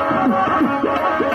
Oh, my God.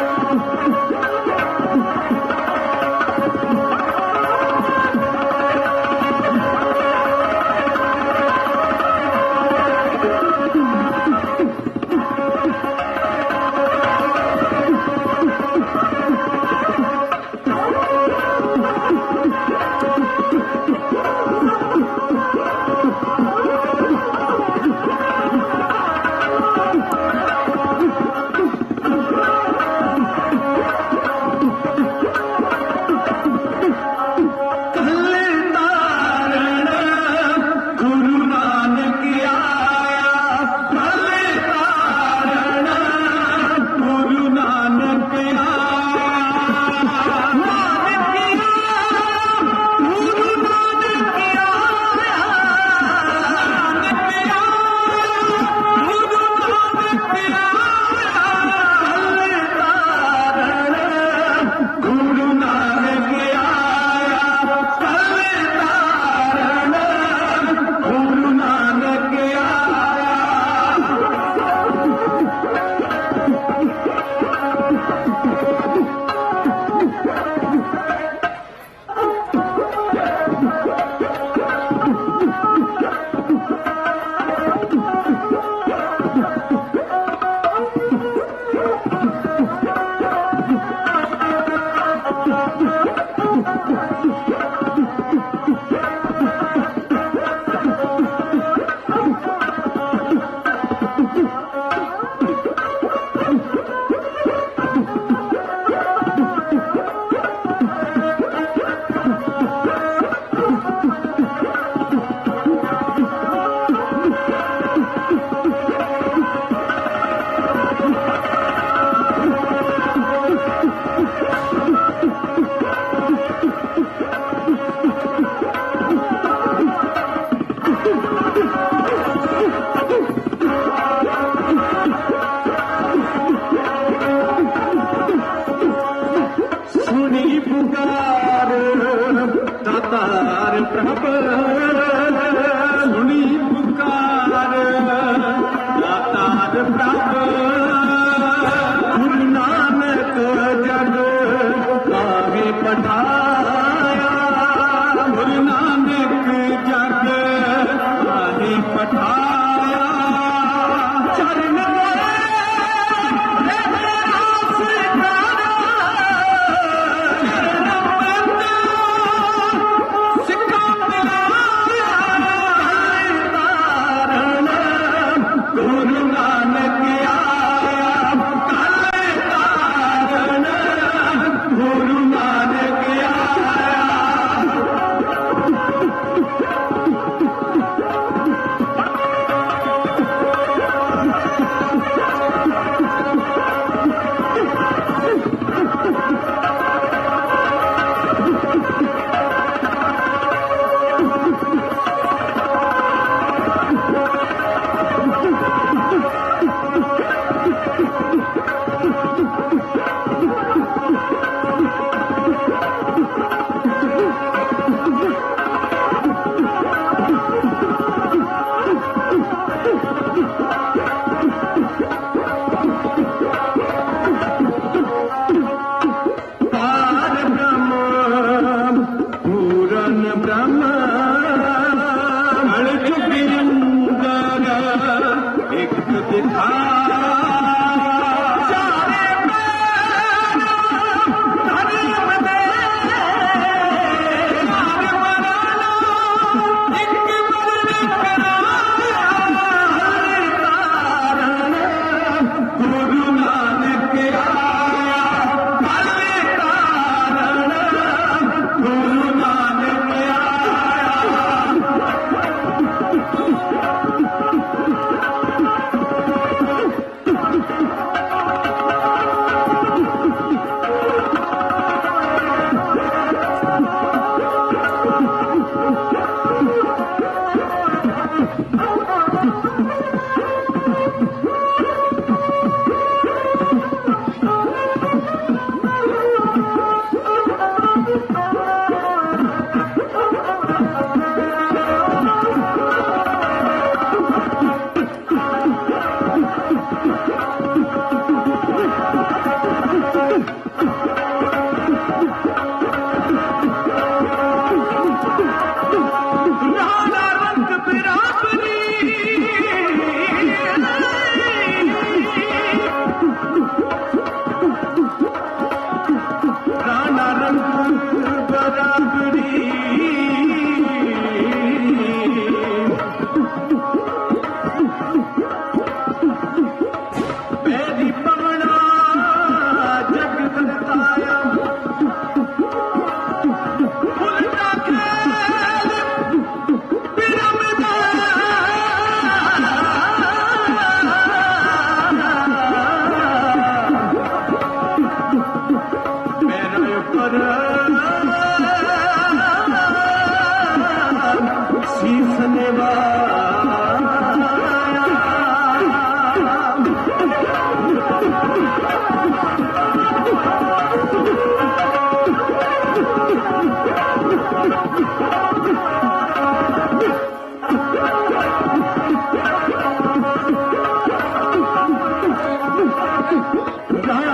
ਧਰਨੀ ਪੁਕਾਰ ਦਾਤਾਰ ਪ੍ਰਭ ਧੁਨੀ ਪੁਕਾਰ ਦਾਤਾਰ ਪ੍ਰਭ ਗੁਰੂ ਨਾਨਕ ਜਗ ਕਾਵੇ ਪਠਾ दिखा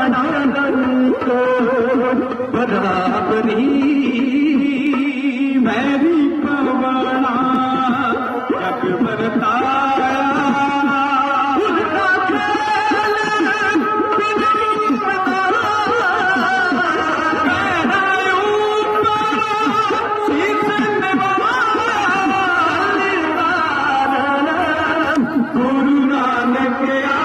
ना दंक पी मेरी भवाना Gracias.